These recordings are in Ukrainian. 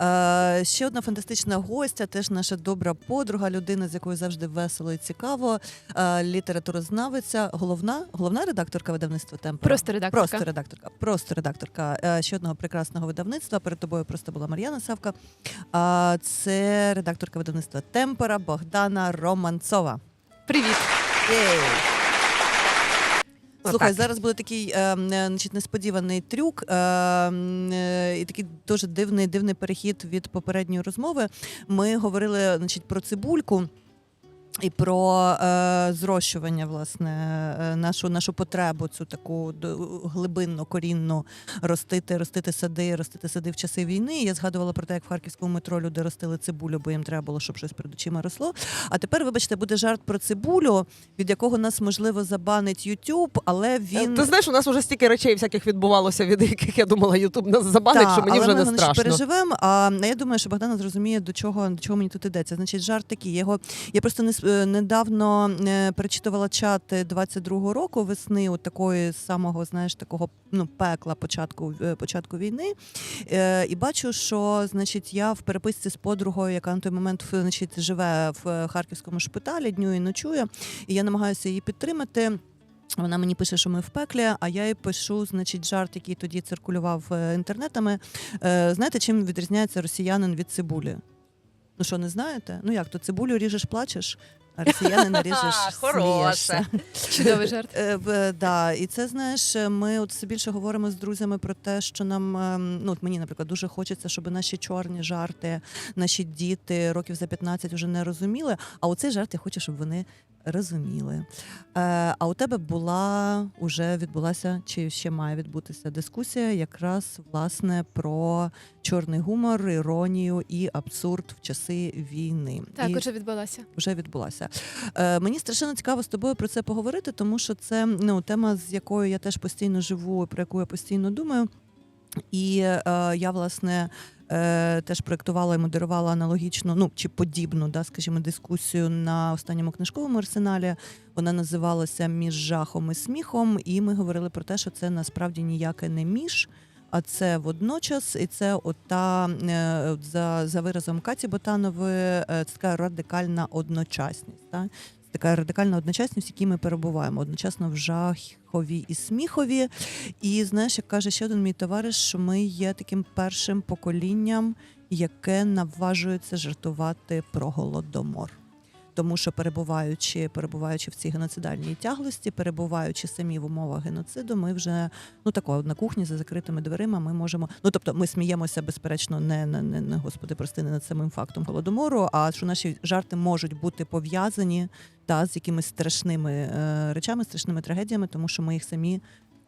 Е, ще одна фантастична гостя, теж наша добра подруга, людина, з якою завжди весело і цікаво. Е, літературознавиця, головна, головна редакторка видавництва Темпо. Просто редакторка. Просто редакторка. Просто редакторка е, ще одного прекрасного видавництва. Перед тобою просто була Мар'яна Савка. Це редакторка видавництва Темпора Богдана Романцова. Привіт. Єй! Слухай, Отак. зараз буде такий е, е, значить, несподіваний трюк е, е, і такий дуже дивний, дивний перехід від попередньої розмови. Ми говорили значить, про цибульку. І про е, зрощування, власне, е, нашу нашу потребу, цю таку глибинну, корінну ростити, ростити сади, ростити сади в часи війни. Я згадувала про те, як в харківському метро люди ростили цибулю, бо їм треба було, щоб щось перед очима росло. А тепер, вибачте, буде жарт про цибулю, від якого нас можливо забанить YouTube, але він Ти знаєш, у нас вже стільки речей всяких відбувалося, від яких я думала, Ютуб нас забанить, Та, що мені але вже ми не страшно. переживемо. А я думаю, що Богдана зрозуміє, до чого до чого мені тут йдеться. Значить, жарт такий. Його я просто не недавно е, перечитувала чат 22-го року весни, от такої самого, знаєш, такого ну пекла початку е, початку війни. Е, і бачу, що значить я в переписці з подругою, яка на той момент значить, живе в е, харківському шпиталі, днює і ночує, і я намагаюся її підтримати. Вона мені пише, що ми в пеклі, а я їй пишу, значить, жарт, який тоді циркулював е, інтернетами. Е, знаєте, чим відрізняється росіянин від цибулі? Ну що, не знаєте? Ну як то цибулю ріжеш, плачеш, а росіянина ріжеш, Хороше. Чудовий жарт. Е, в- да, і це знаєш, ми от все більше говоримо з друзями про те, що нам ем, ну от мені, наприклад, дуже хочеться, щоб наші чорні жарти, наші діти років за 15 вже не розуміли. А оцей жарт я хочу, щоб вони розуміли. Е, а у тебе була уже відбулася, чи ще має відбутися дискусія, якраз власне про чорний гумор, іронію і абсурд в часи війни. Так, І уже відбулася. вже відбулася. Е, мені страшенно цікаво з тобою про це поговорити, тому що це ну, тема, з якою я теж постійно живу, про яку я постійно думаю. І е, я, власне, е, теж проєктувала і модерувала аналогічну, ну чи подібну, да, скажімо, дискусію на останньому книжковому арсеналі. Вона називалася Між жахом і сміхом. І ми говорили про те, що це насправді ніяке не між. А це водночас, і це ота е, от за, за виразом Каті Ботанової, е, це така радикальна одночасність. Та? Така радикальна одночасність, в якій ми перебуваємо одночасно в жахові і сміхові. І знаєш, як каже ще один мій товариш, що ми є таким першим поколінням, яке наважується жартувати про голодомор. Тому що перебуваючи, перебуваючи в цій геноцидальній тяглості, перебуваючи самі в умовах геноциду, ми вже ну тако на кухні за закритими дверима. Ми можемо. Ну тобто, ми сміємося безперечно, не не, не, не господи, прости, не над самим фактом голодомору, а що наші жарти можуть бути пов'язані та з якимись страшними е, речами, страшними трагедіями, тому що ми їх самі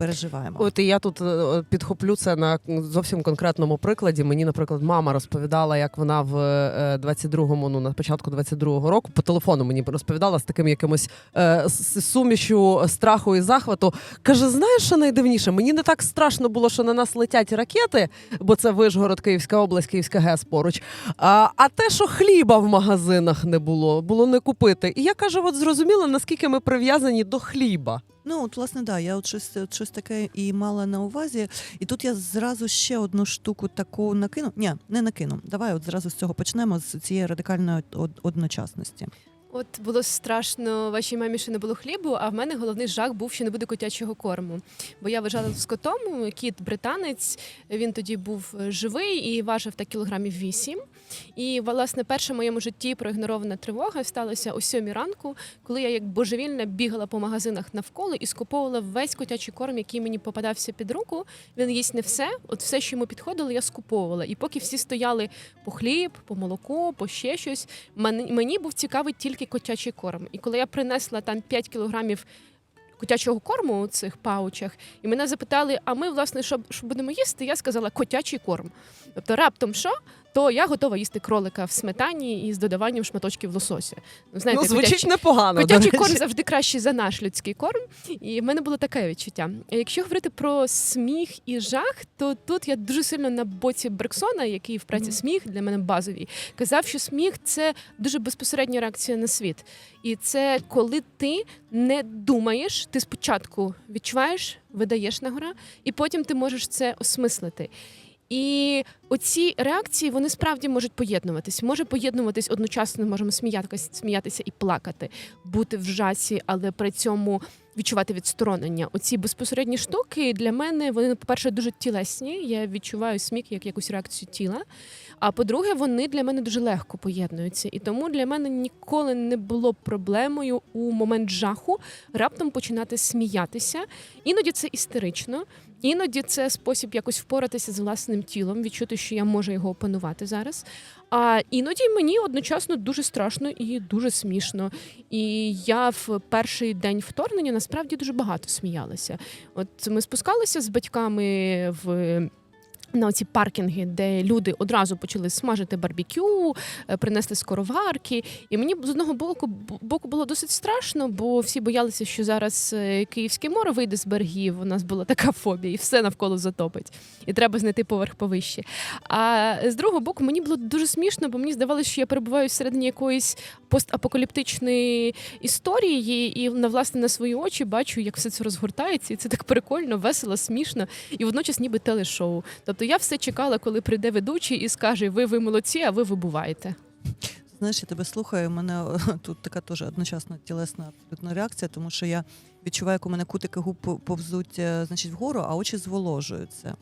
переживаємо. От і я тут е, підхоплю це на зовсім конкретному прикладі. Мені, наприклад, мама розповідала, як вона в е, 22-му, ну на початку 22-го року по телефону мені розповідала з таким якимось е, сумішю страху і захвату. Каже: знаєш, що найдивніше? Мені не так страшно було, що на нас летять ракети, бо це Вишгород, Київська область, Київська ГЕС поруч. А, а те, що хліба в магазинах не було, було не купити. І я кажу, от зрозуміла, наскільки ми прив'язані до хліба. Ну, от, власне, да, я от щось, от щось таке і мала на увазі. І тут я зразу ще одну штуку таку накину. Ні, не накину. Давай от зразу з цього почнемо з цієї радикальної од- одночасності. От було страшно вашій мамі, що не було хлібу, а в мене головний жах був, що не буде котячого корму. Бо я вважала з котом, кіт британець, він тоді був е, живий і важив так кілограмів вісім. І власне перша в моєму житті проігнорована тривога сталася о сьомій ранку, коли я як божевільна бігала по магазинах навколо і скуповувала весь котячий корм, який мені попадався під руку. Він їсть не все. От все, що йому підходило, я скуповувала. І поки всі стояли по хліб, по молоко, по ще щось, мені був цікавий тільки котячий корм. І коли я принесла там 5 кілограмів котячого корму у цих паучах, і мене запитали, а ми, власне, що, що будемо їсти? Я сказала котячий корм. Тобто, раптом що? То я готова їсти кролика в сметані із додаванням шматочків лосося. Ну, знаєте, ну, звучить котячий- непогано. Котячий речі. корм завжди кращий за наш людський корм, і в мене було таке відчуття. Якщо говорити про сміх і жах, то тут я дуже сильно на боці Брексона, який в праці сміх для мене базовий, казав, що сміх це дуже безпосередня реакція на світ. І це коли ти не думаєш, ти спочатку відчуваєш, видаєш на гора, і потім ти можеш це осмислити. І оці реакції вони справді можуть поєднуватись. Може поєднуватись одночасно, можемо сміятися, сміятися і плакати, бути в жасі, але при цьому відчувати відсторонення. Оці безпосередні штуки для мене вони, по-перше, дуже тілесні. Я відчуваю сміх як якусь реакцію тіла. А по-друге, вони для мене дуже легко поєднуються. І тому для мене ніколи не було проблемою у момент жаху раптом починати сміятися. Іноді це істерично, іноді це спосіб якось впоратися з власним тілом, відчути, що я можу його опанувати зараз. А іноді мені одночасно дуже страшно і дуже смішно. І я в перший день вторгнення насправді дуже багато сміялася. От ми спускалися з батьками в. На ці паркінги, де люди одразу почали смажити барбекю, е, принесли скороварки. І мені з одного боку боку було досить страшно, бо всі боялися, що зараз е, Київське море вийде з берегів. У нас була така фобія, і все навколо затопить. І треба знайти поверх повище. А з другого боку, мені було дуже смішно, бо мені здавалося, що я перебуваю всередині якоїсь постапокаліптичної історії, і на власне на свої очі бачу, як все це розгортається, і це так прикольно, весело, смішно, і водночас ніби телешоу. Тобто я все чекала, коли прийде ведучий і скаже: Ви ви молодці, а ви вибуваєте. Знаєш, я тебе слухаю. У мене е, тут така теж одночасна тілесна абсолютно реакція, тому що я відчуваю, як у мене кутики губ повзуть е, значить, вгору, а очі зволожуються.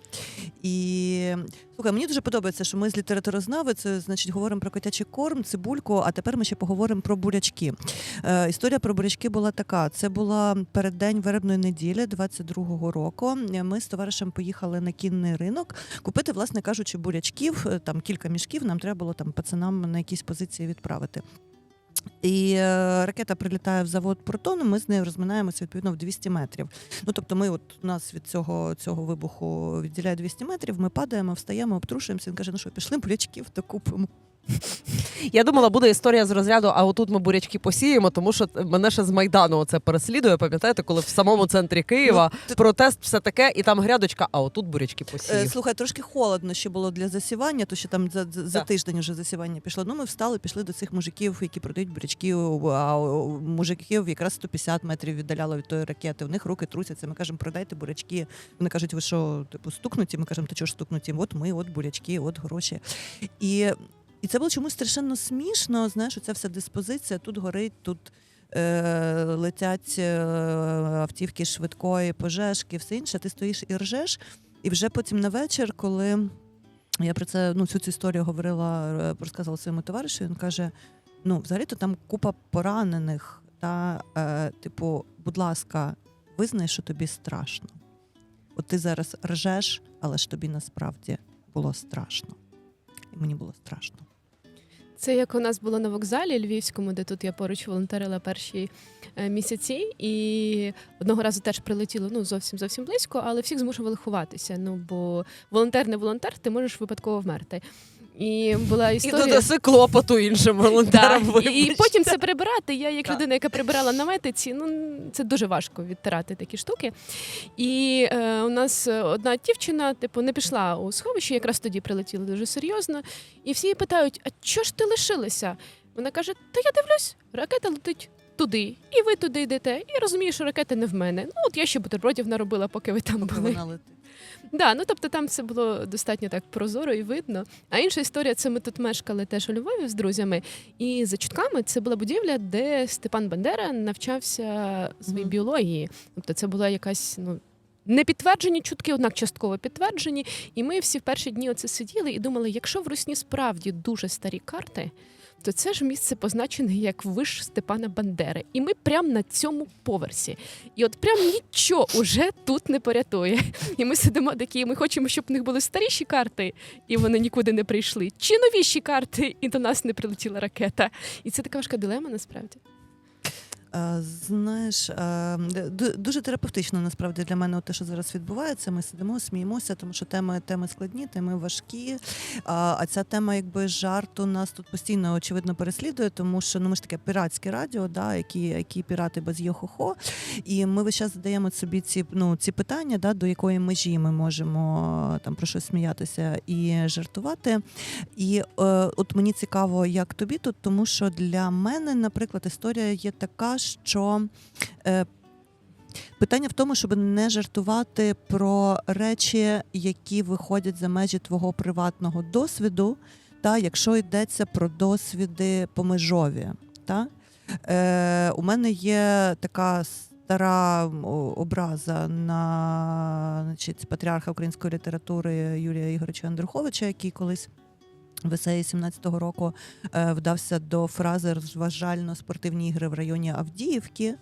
І слухай, мені дуже подобається, що ми з літературознавицею, значить, говоримо про котячий корм, цибульку, а тепер ми ще поговоримо про бурячки. Е, історія про бурячки була така: це була переддень вербної неділі 22-го року. Ми з товаришем поїхали на кінний ринок купити, власне кажучи, бурячків. е, Там кілька мішків. Нам треба було там пацанам на якісь позиції відправити. І е, ракета прилітає в завод Протон, ми з нею розминаємося відповідно в 200 метрів. Ну тобто, ми от нас від цього, цього вибуху відділяє 200 метрів. Ми падаємо, встаємо, обтрушуємося. Він каже: ну що, пішли бурячків докупимо. Я думала, буде історія з розряду, а отут ми бурячки посіємо, тому що мене ще з Майдану це переслідує. Пам'ятаєте, коли в самому центрі Києва Ну, протест, все таке, і там грядочка, а отут бурячки Е. Слухай, трошки холодно ще було для засівання, то що там за, за, за тиждень вже засівання пішло. Ну, ми встали, пішли до цих мужиків, які продають бурячки. А мужиків якраз 150 метрів віддаляло від тої ракети. У них руки трусяться. Ми кажемо, продайте бурячки. Вони кажуть, ви що, типу, стукнуті? Ми кажемо, та чого ж стукнуті? От ми, от бурячки, от гроші. І, і це було чомусь страшенно смішно. Знаєш, оця вся диспозиція тут горить, тут. Е, летять е, автівки швидкої, пожежки, все інше. Ти стоїш і ржеш, і вже потім на вечір, коли я про це ну, всю цю історію говорила, е, розказувала своєму товаришу, він каже: ну, взагалі-то там купа поранених, та, е, типу, будь ласка, визнай, що тобі страшно. От ти зараз ржеш, але ж тобі насправді було страшно. І мені було страшно. Це як у нас було на вокзалі львівському, де тут я поруч волонтерила перші е, місяці, і одного разу теж прилетіло ну зовсім зовсім близько, але всіх змушували ховатися. Ну бо волонтер не волонтер, ти можеш випадково вмерти. І була І додаси клопоту іншим Да, волонтерам. і, і потім це прибирати. Я, як Так. людина, яка прибирала на метиці, ну це дуже важко відтирати такі штуки. І е, у нас одна дівчина, типу, не пішла у сховище, якраз тоді прилетіли дуже серйозно. І всі її питають: а чого ж ти лишилася? Вона каже: Та я дивлюсь, ракета летить. Туди, і ви туди йдете, і розумію, що ракети не в мене. Ну от я ще бутербродів наробила, поки ви там Поки були. вона летить. Да, ну тобто там це було достатньо так прозоро і видно. А інша історія це ми тут мешкали теж у Львові з друзями. І за чутками це була будівля, де Степан Бандера навчався своїй біології. Тобто це була якась ну. Не підтверджені чутки, однак частково підтверджені. І ми всі в перші дні оце сиділи і думали, якщо в Русні справді дуже старі карти, то це ж місце позначене як виш Степана Бандери. І ми прямо на цьому поверсі. І от прям нічого уже тут не порятує. І ми сидимо такі, ми хочемо, щоб в них були старіші карти, і вони нікуди не прийшли. Чи новіші карти, і до нас не прилетіла ракета. І це така важка дилема насправді. Е, Знаєш, е, дуже терапевтично насправді для мене те, що зараз відбувається. Ми сидимо, сміємося, тому що теми теми складні, теми важкі. А а ця тема, якби жарту, нас тут постійно очевидно переслідує, тому що ну ми ж таке піратське радіо, да, які, які пірати без йо-хо-хо. І ми весь час задаємо собі ці ну ці питання, да, до якої межі ми можемо там про щось сміятися і жартувати. І е, от мені цікаво, як тобі тут, тому що для мене, наприклад, історія є така, що е, Питання в тому, щоб не жартувати про речі, які виходять за межі твого приватного досвіду, та якщо йдеться про досвіди помежові. Та? Е, у мене є така стара образа на значить, патріарха української літератури Юрія Ігоровича Андруховича, який колись. В есеї 17-го року е, вдався до фрази розважально-спортивні ігри в районі Авдіївки.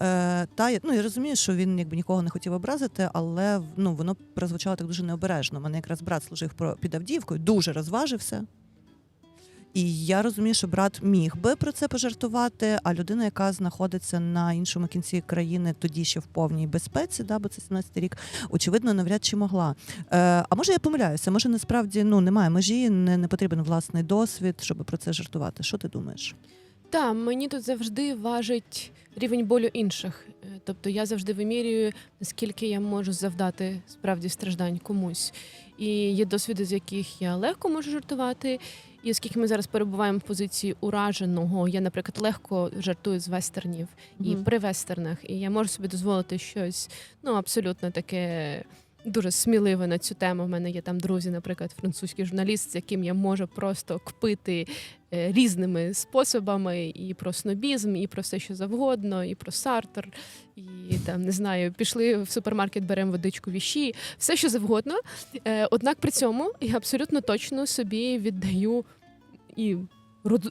Е, та ну я розумію, що він якби нікого не хотів образити, але ну воно прозвучало так дуже необережно. У мене якраз брат служив під Авдіївкою, дуже розважився. І я розумію, що брат міг би про це пожартувати, а людина, яка знаходиться на іншому кінці країни, тоді ще в повній безпеці, да, бо це 17 рік, очевидно, навряд чи могла. Е, а може я помиляюся? Може, насправді ну немає межі, не, не потрібен власний досвід, щоб про це жартувати. Що ти думаєш? Та мені тут завжди важить рівень болю інших. Е, Тобто я завжди вимірюю, наскільки я можу завдати справді страждань комусь. І є досвіди, з яких я легко можу жартувати. І оскільки ми зараз перебуваємо в позиції ураженого, я, наприклад, легко жартую з вестернів і Мгм. при вестернах, і я можу собі дозволити щось ну абсолютно таке. Дуже сміливе на цю тему. У мене є там друзі, наприклад, французький журналіст, з яким я можу просто кпити е, різними способами і про снобізм, і про все, що завгодно, і про сартер, і там не знаю, пішли в супермаркет, беремо водичку віші, все що завгодно. Е, Однак при цьому я абсолютно точно собі віддаю і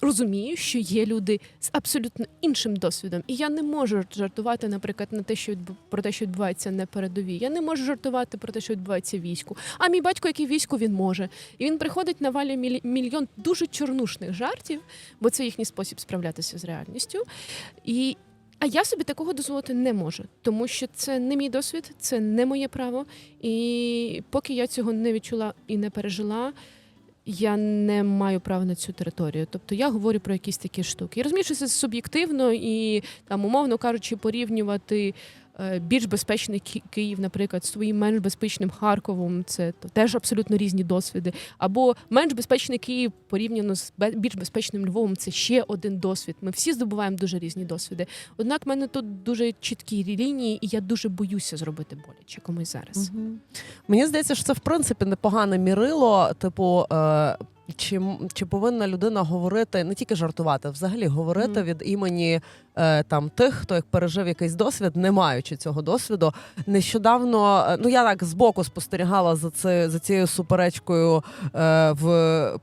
розумію, що є люди з абсолютно іншим досвідом, і я не можу жартувати, наприклад, на те, що про те, що відбувається на передовій. Я не можу жартувати про те, що відбувається війську. А мій батько, який війську, він може. І він приходить на валі мільйон дуже чорнушних жартів, бо це їхній спосіб справлятися з реальністю. І а я собі такого дозволити не можу, тому що це не мій досвід, це не моє право. І поки я цього не відчула і не пережила, я не маю права на цю територію. Тобто я говорю про якісь такі штуки. Я розумію, що це суб'єктивно і там, умовно кажучи, порівнювати. Е, Більш безпечний Київ, наприклад, з своїм менш безпечним Харковом, це теж абсолютно різні досвіди. Або менш безпечний Київ порівняно з більш безпечним Львовом, це ще один досвід. Ми всі здобуваємо дуже різні досвіди. Однак в мене тут дуже чіткі лінії, і я дуже боюся зробити боляче комусь зараз. Мені здається, що це в принципі непогане мірило. Типу, е, чи, чи повинна людина говорити не тільки жартувати, взагалі говорити Мгм. від імені е, там тих, хто як пережив якийсь досвід, не маючи цього досвіду. Нещодавно, е, ну я так збоку спостерігала за це за цією суперечкою е, в.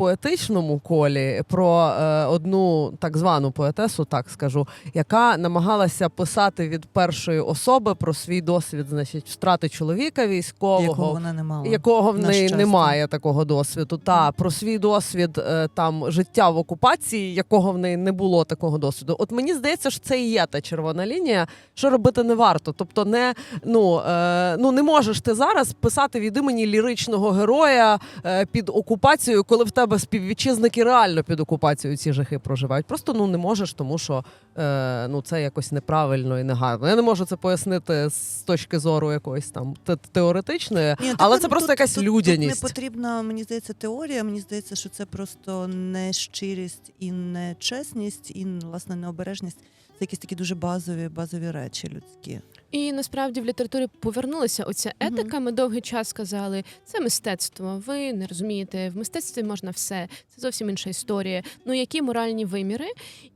Поетичному колі про е, одну так звану поетесу, так скажу, яка намагалася писати від першої особи про свій досвід, значить, втрати чоловіка військового, Якого вона не мала. якого в на неї щастя. немає такого досвіду. Та про свій досвід е, там життя в окупації, якого в неї не було такого досвіду. От мені здається, що це і є та червона лінія, що робити не варто. Тобто, не ну, е, ну не можеш ти зараз писати від імені ліричного героя е, під окупацією, коли в тебе співвітчизники реально під окупацією ці жахи проживають. Просто ну не можеш, тому що е, ну це якось неправильно і негарно. Я не можу це пояснити з точки зору якоїсь там те- теоретичної, Ні, але тут- це просто тут- якась тут, людяність. Тут не потрібна, мені здається, теорія. Мені здається, що це просто нещирість і нечесність, і власне необережність. Це якісь такі дуже базові, базові речі людські. І насправді в літературі повернулася оця етика. Ми довгий час казали, це мистецтво. Ви не розумієте, в мистецтві можна все. Це зовсім інша історія. Ну які моральні виміри?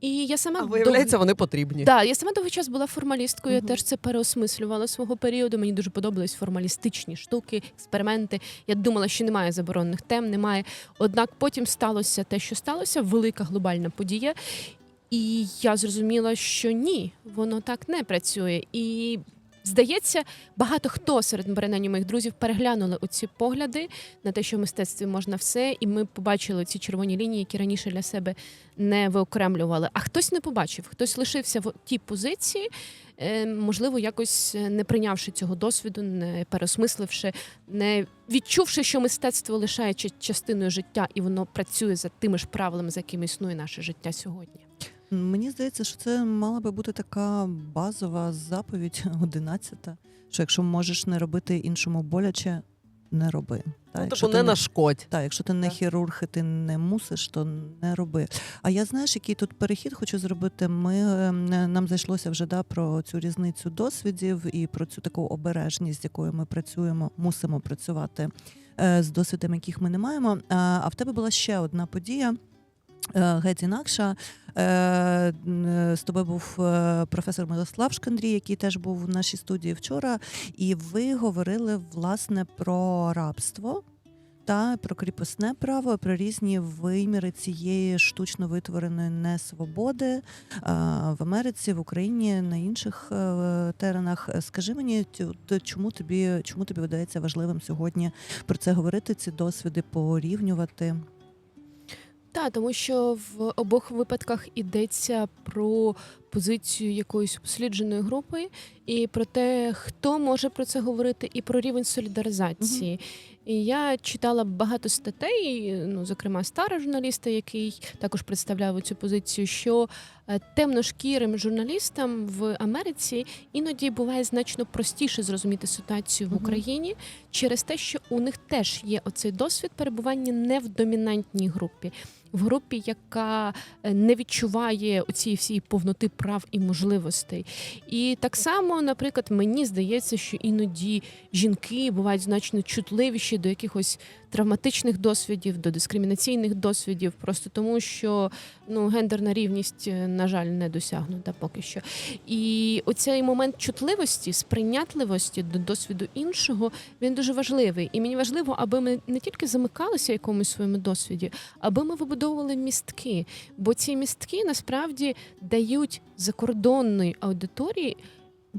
І я сама А дов- вони потрібні. Да, я сама довгий час була формалісткою, Мгм. я теж це переосмислювала свого періоду. Мені дуже подобались формалістичні штуки, експерименти. Я думала, що немає заборонених тем, немає. Однак потім сталося те, що сталося, велика глобальна подія. І я зрозуміла, що ні, воно так не працює. І здається, багато хто серед принаймні моїх друзів переглянули оці погляди на те, що в мистецтві можна все, і ми побачили ці червоні лінії, які раніше для себе не виокремлювали. А хтось не побачив, хтось лишився в тій позиції, е, можливо, якось не прийнявши цього досвіду, не переосмисливши, не відчувши, що мистецтво лишає частиною життя, і воно працює за тими ж правилами, за якими існує наше життя сьогодні. Мені здається, що це мала би бути така базова заповідь, одинадцята. Що якщо можеш не робити іншому боляче, не роби. Та, Ну, якщо ти не нашкодь. Так, якщо ти не хірург і ти не мусиш, то не роби. А я знаєш, який тут перехід хочу зробити. Ми е, нам зайшлося вже да, про цю різницю досвідів і про цю таку обережність, з якою ми працюємо, мусимо працювати е, з досвідом, яких ми не маємо. А в тебе була ще одна подія. Е, Геть інакша. Е, е, З тобою був професор Мирослав Шкандрій, який теж був в нашій студії вчора, і ви говорили власне про рабство та про кріпосне право, про різні виміри цієї штучно витвореної несвободи в Америці, в Україні, на інших теренах. Скажи мені, чому тобі чому тобі видається важливим сьогодні про це говорити, ці досвіди порівнювати? Так, тому що в обох випадках йдеться про позицію якоїсь дослідженої групи, і про те, хто може про це говорити, і про рівень солідаризації. І я читала багато статей, ну зокрема стара журналіста, який також представляв цю позицію, що е, темношкірим журналістам в Америці іноді буває значно простіше зрозуміти ситуацію в. Україні через те, що у них теж є оцей досвід перебування не в домінантній групі, в групі, яка е, не відчуває цієї всієї повноти прав і можливостей. І так само, наприклад, мені здається, що іноді жінки бувають значно чутливіші до якихось травматичних досвідів, до дискримінаційних досвідів, просто тому що ну гендерна рівність, е, на жаль, не досягнута поки що. І оцей момент чутливості, сприйнятливості до досвіду іншого, він дуже важливий. І мені важливо, аби ми не тільки замикалися якомусь своєму досвіді, аби ми вибудовували містки. Бо ці містки насправді дають закордонної аудиторії.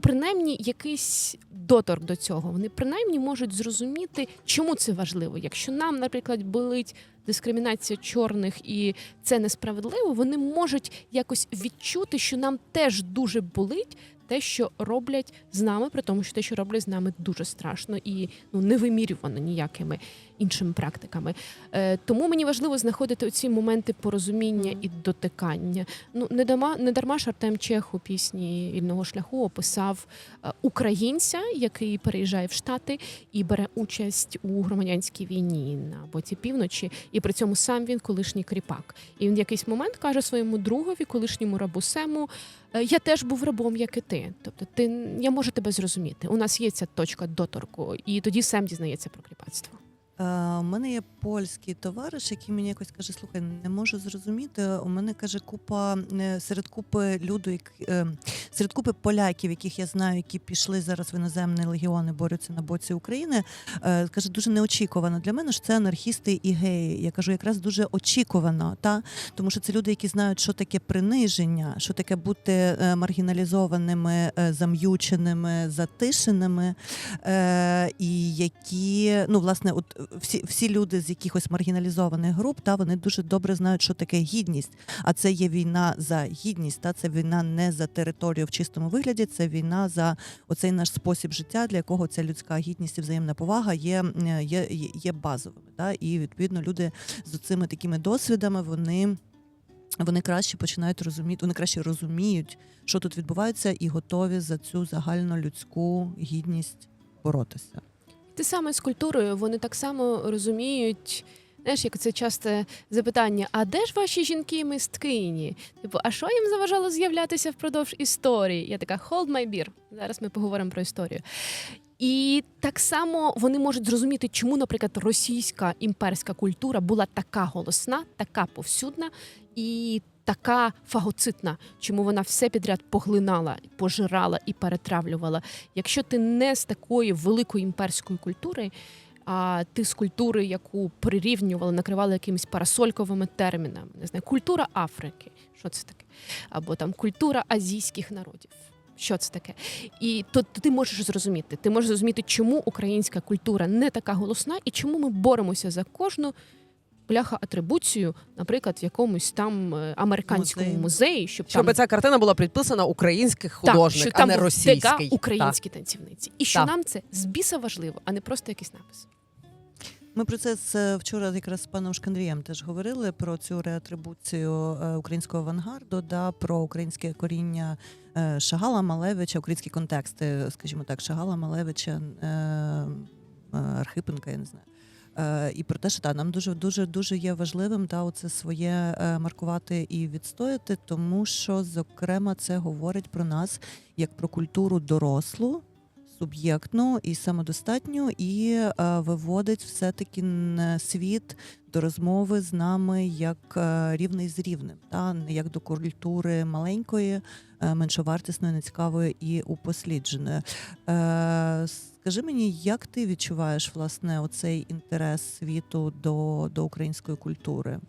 Принаймні якийсь доторк до цього. Вони принаймні можуть зрозуміти, чому це важливо. Якщо нам, наприклад, болить дискримінація чорних і це несправедливо, вони можуть якось відчути, що нам теж дуже болить те, що роблять з нами, при тому, що те, що роблять з нами, дуже страшно і ну не вимірювано ніякими іншими практиками. Е, тому мені важливо знаходити оці моменти порозуміння Мгм. і дотикання. Ну не дарма, не дарма ж Артем Чех у пісні вільного шляху описав е, українця, який переїжджає в Штати і бере участь у громадянській війні на боці півночі, і при цьому сам він колишній кріпак. І він в якийсь момент каже своєму другові, колишньому рабу Сему, «Е, я теж був рабом, як і ти. Тобто, ти я можу тебе зрозуміти. У нас є ця точка доторку, і тоді Сем дізнається про кріпацтво. Е, У мене є польський товариш, який мені якось каже: слухай, не можу зрозуміти. У мене каже купа е, серед купи люду, як е, серед купи поляків, яких я знаю, які пішли зараз в іноземні легіони, борються на боці України. е, Каже, дуже неочікувано для мене, що це анархісти і геї. Я кажу, якраз дуже очікувано, та тому що це люди, які знають, що таке приниження, що таке бути е, маргіналізованими, е, зам'юченими, затишеними, е, і які ну власне, от всі, всі люди з якихось маргіналізованих груп, та вони дуже добре знають, що таке гідність. А це є війна за гідність. Та це війна не за територію в чистому вигляді, це війна за оцей наш спосіб життя, для якого ця людська гідність і взаємна повага є, е, є, є, є базовими. Та? І відповідно люди з цими такими досвідами вони. Вони краще починають розуміти, вони краще розуміють, що тут відбувається, і готові за цю загальнолюдську гідність боротися. Те саме з культурою, вони так само розуміють. Знаєш, як це часте запитання: а де ж ваші жінки мисткині? Типу, а що їм заважало з'являтися впродовж історії? Я така hold my beer. Зараз ми поговоримо про історію. І так само вони можуть зрозуміти, чому, наприклад, російська імперська культура була така голосна, така повсюдна і така фагоцитна, чому вона все підряд поглинала, пожирала і перетравлювала. Якщо ти не з такої великої імперської культури, а ти з культури, яку прирівнювали, накривали якимись парасольковими термінами, не знаю, культура Африки, що це таке? Або там культура азійських народів. Що це таке? І то, ти можеш зрозуміти. Ти можеш зрозуміти, чому українська культура не така голосна, і чому ми боремося за кожну бляха атрибуцію, наприклад, в якомусь там е, американському Музеї. музеї, щоб, Щоб там ця картина була підписана українських так, що а там не російський. ДК українські танцівниці, і що Так. нам це з біса важливо, а не просто якийсь напис. Ми про це з е, вчора якраз з паном Шкандрієм теж говорили про цю реатрибуцію е, українського авангарду, да, про українське коріння Шагала Малевича, українські контексти, скажімо так, Шагала Малевича. Архипенка, я не знаю. Е, І про те, що та, нам дуже дуже дуже є важливим та, оце своє е, маркувати і відстояти, тому що, зокрема, це говорить про нас як про культуру дорослу, суб'єктну і самодостатню, і е, виводить все-таки світ до розмови з нами як е, рівний з рівним, та не як до культури маленької, е, меншовартісної, нецікавої і упослідженої. Скажи мені, як ти відчуваєш власне оцей інтерес світу до, до української культури?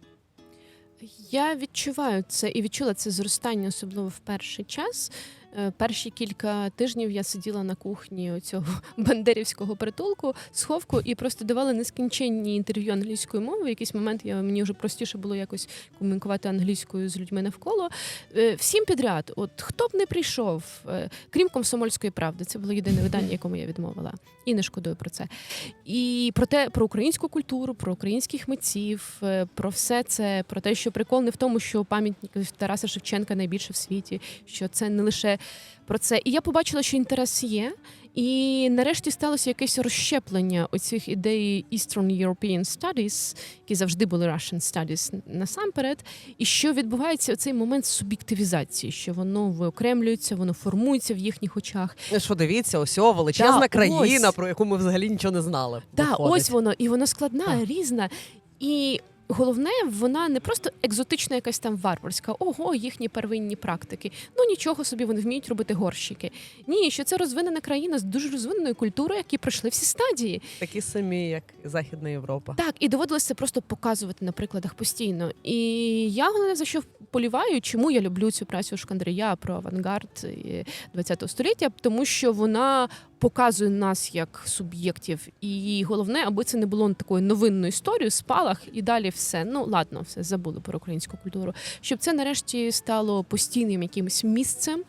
Я відчуваю це і відчула це зростання, особливо в перший час. Е, Перші кілька тижнів я сиділа на кухні цього бандерівського притулку, сховку, і просто давала нескінченні інтерв'ю англійською мовою. В якийсь момент я мені вже простіше було якось комунікувати англійською з людьми навколо. Е, Всім підряд, от хто б не прийшов, е, крім комсомольської правди, це було єдине видання, якому я відмовила, і не шкодую про це. І про те, про українську культуру, про українських митців, про все це, про те, що прикол не в тому, що пам'ятник Тараса Шевченка найбільше в світі, що це не лише про це. І я побачила, що інтерес є. І нарешті сталося якесь розщеплення оцих ідей Eastern European Studies, які завжди були Russian Studies насамперед. І що відбувається цей момент суб'єктивізації, що воно виокремлюється, воно формується в їхніх очах. Ну, Що дивіться, ось о, величезна Да, країна, ось. про яку ми взагалі нічого не знали. Так, виходить. ось воно, і воно складна, Так. різна. І головне, вона не просто екзотична, якась там варварська, ого, їхні первинні практики. Ну нічого собі вони вміють робити горщики. Ні, що це розвинена країна з дуже розвиненою культурою, які пройшли всі стадії. такі самі, як Західна Європа. Так, і доводилося просто показувати на прикладах постійно. І я головне за що поліваю, чому я люблю цю працю Шкандрія про авангард ХХ століття, тому що вона показує нас як суб'єктів. І головне, аби це не було такою новинною історією, спалах і далі все. Ну ладно, все забули про українську культуру. Щоб це нарешті стало постійним якимось місцем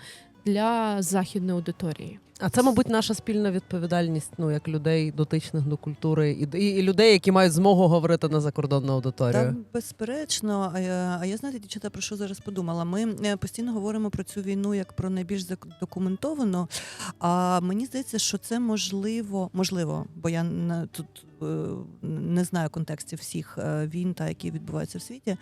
для західної аудиторії. А це, мабуть, наша спільна відповідальність, ну як людей дотичних до культури, і, і, людей, які мають змогу говорити на закордонну аудиторію. Так, безперечно. А я, знаєте, дівчата, про що зараз подумала? Ми е, постійно говоримо про цю війну як про найбільш документовану. А мені здається, що це можливо, можливо, бо я тут е, не знаю контекстів всіх е, війн, та які відбуваються в світі.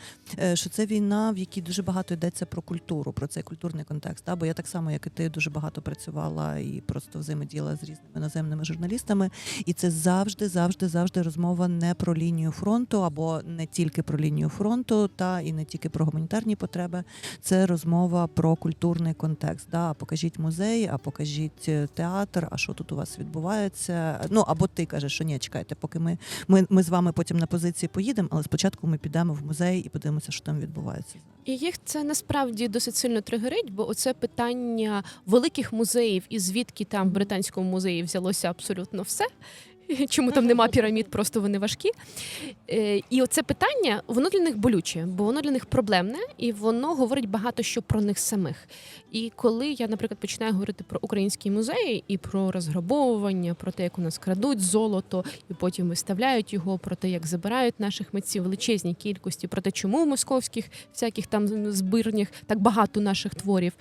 Що це війна, в якій дуже багато йдеться про культуру, про цей культурний контекст. Та? Бо я так само, як і ти, дуже багато працювала і просто взаємодіяла з різними іноземними журналістами. І це завжди, завжди, завжди розмова не про лінію фронту, або не тільки про лінію фронту, та і не тільки про гуманітарні потреби. Це розмова про культурний контекст. Да? Покажіть музей, а покажіть е, театр, а що тут у вас відбувається. Ну або ти кажеш, що ні, чекайте, поки ми, ми, ми з вами потім на позиції поїдемо, але спочатку ми підемо в музей і подивимося, що там відбувається. І їх це насправді досить сильно тригерить, бо оце питання великих музеїв і звідки там в британському музеї взялося абсолютно все. Чому там нема пірамід, просто вони важкі. Е, І оце питання, воно для них болюче, бо воно для них проблемне, і воно говорить багато що про них самих. І коли я, наприклад, починаю говорити про українські музеї і про розграбовування, про те, як у нас крадуть золото, і потім виставляють його, про те, як забирають наших митців в величезній кількості, про те, чому в московських всяких там збирнях так багато наших творів.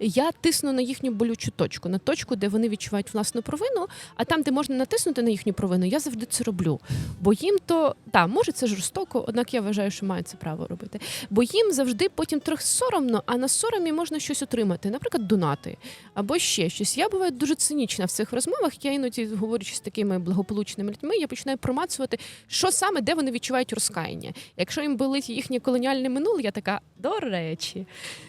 Я тисну на їхню болючу точку, на точку, де вони відчувають власну провину. А там, де можна натиснути на їхню провину, я завжди це роблю. Бо їм то так, може це жорстоко, однак я вважаю, що мають це право робити. Бо їм завжди потім трохи соромно, а на соромі можна щось отримати, наприклад, донати або ще щось. Я буваю дуже цинічна в цих розмовах. Я іноді говорячи з такими благополучними людьми, я починаю промацувати, що саме де вони відчувають розкаяння. Якщо їм болить їхнє колоніальне минуле, я така до речі.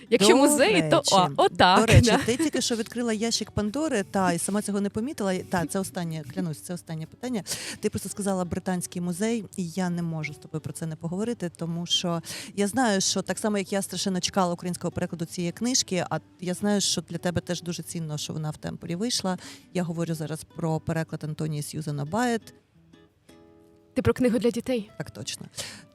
Якщо До музеї, то о, отак. До речі, да. ти тільки що відкрила ящик Пандори, та і сама цього не помітила. Та це останнє, клянусь, це останнє питання. Ти просто сказала британський музей, і я не можу з тобою про це не поговорити, тому що я знаю, що так само як я страшенно чекала українського перекладу цієї книжки, а я знаю, що для тебе теж дуже цінно, що вона в темпорі вийшла. Я говорю зараз про переклад Антонії Сьюзана Байет. Ти про книгу для дітей. Так точно.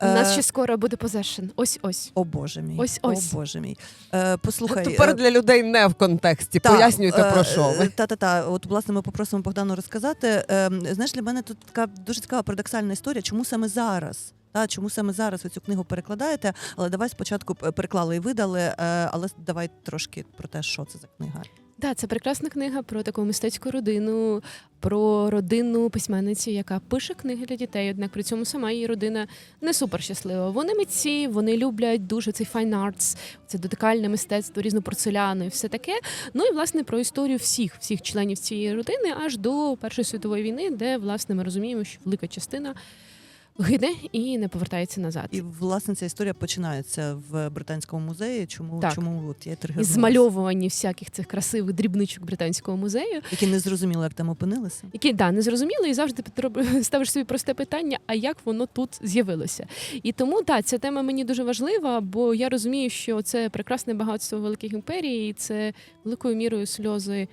У нас Е, ще скоро буде позешен. Ось ось. О Боже мій. Ось, ось. О Боже мій. Е, послухай. Тепер е, для людей не в контексті. Та, Пояснюйте е, про що ви. Та та та. От власне ми попросимо Богдану розказати. Е, знаєш, для мене тут така дуже цікава парадоксальна історія. Чому саме зараз? Та чому саме зараз ви цю книгу перекладаєте? Але давай спочатку переклали і видали. е, але давай трошки про те, що це за книга. Да, це прекрасна книга про таку мистецьку родину, про родинну письменницю, яка пише книги для дітей. Однак при цьому сама її родина не супер щаслива. Вони митці, вони люблять дуже цей fine arts, це дотикальне мистецтво, різну порцеляну і все таке. Ну і власне про історію всіх, всіх членів цієї родини аж до Першої світової війни, де власне ми розуміємо, що велика частина гине і не повертається назад. І власне ця історія починається в британському музеї. Чому Так. чому от я І змальовувані всяких цих красивих дрібничок британського музею, які не зрозуміли, як там опинилися. які да не зрозуміли, і завжди ставиш собі просте питання: а як воно тут з'явилося? І тому так, ця тема мені дуже важлива, бо я розумію, що це прекрасне багатство великих імперій, і це великою мірою сльози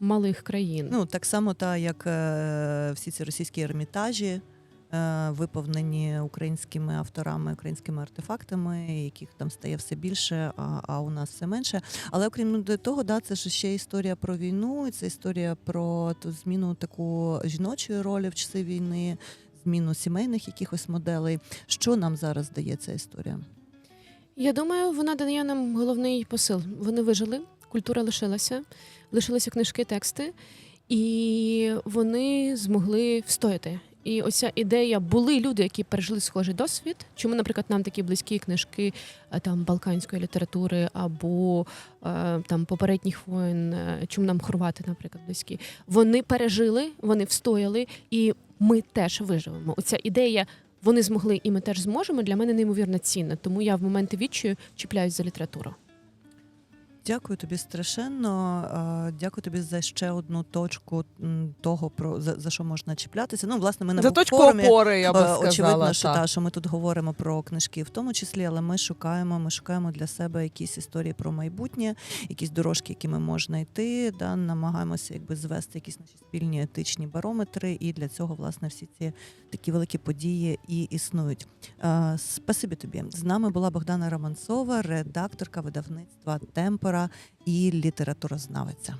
малих країн. Ну так само, та як е, всі ці російські ермітажі. Е, Виповнені українськими авторами, українськими артефактами, яких там стає все більше, а, а у нас все менше. Але окрім того, да, це ж ще історія про війну, і це історія про ту зміну таку жіночої ролі в часи війни, зміну сімейних якихось моделей. Що нам зараз дає ця історія? Я думаю, вона дає нам головний посил. Вони вижили, культура лишилася, лишилися книжки, тексти, і вони змогли встояти. І оця ідея були люди, які пережили схожий досвід. Чому, наприклад, нам такі близькі книжки е, там балканської літератури або е, там попередніх воєн, е, чому нам хорвати, наприклад, близькі. Вони пережили, вони встояли, і ми теж виживемо. Оця ідея. Вони змогли, і ми теж зможемо. Для мене неймовірно цінна. Тому я в моменти відчаю чіпляюсь за літературу. Дякую тобі страшенно. Дякую тобі за ще одну точку того, про за, за що можна чіплятися. Ну, власне, ми на За точку букфорумі, опори, я би е, сказала. Очевидно, що та. та що ми тут говоримо про книжки, в тому числі, але ми шукаємо, ми шукаємо для себе якісь історії про майбутнє, якісь дорожки, якими можна йти. Да, намагаємося якби звести якісь наші спільні етичні барометри, і для цього власне всі ці такі великі події і існують. Е, Спасибі тобі. З нами була Богдана Романцова, редакторка видавництва Темпора і літературознавиця.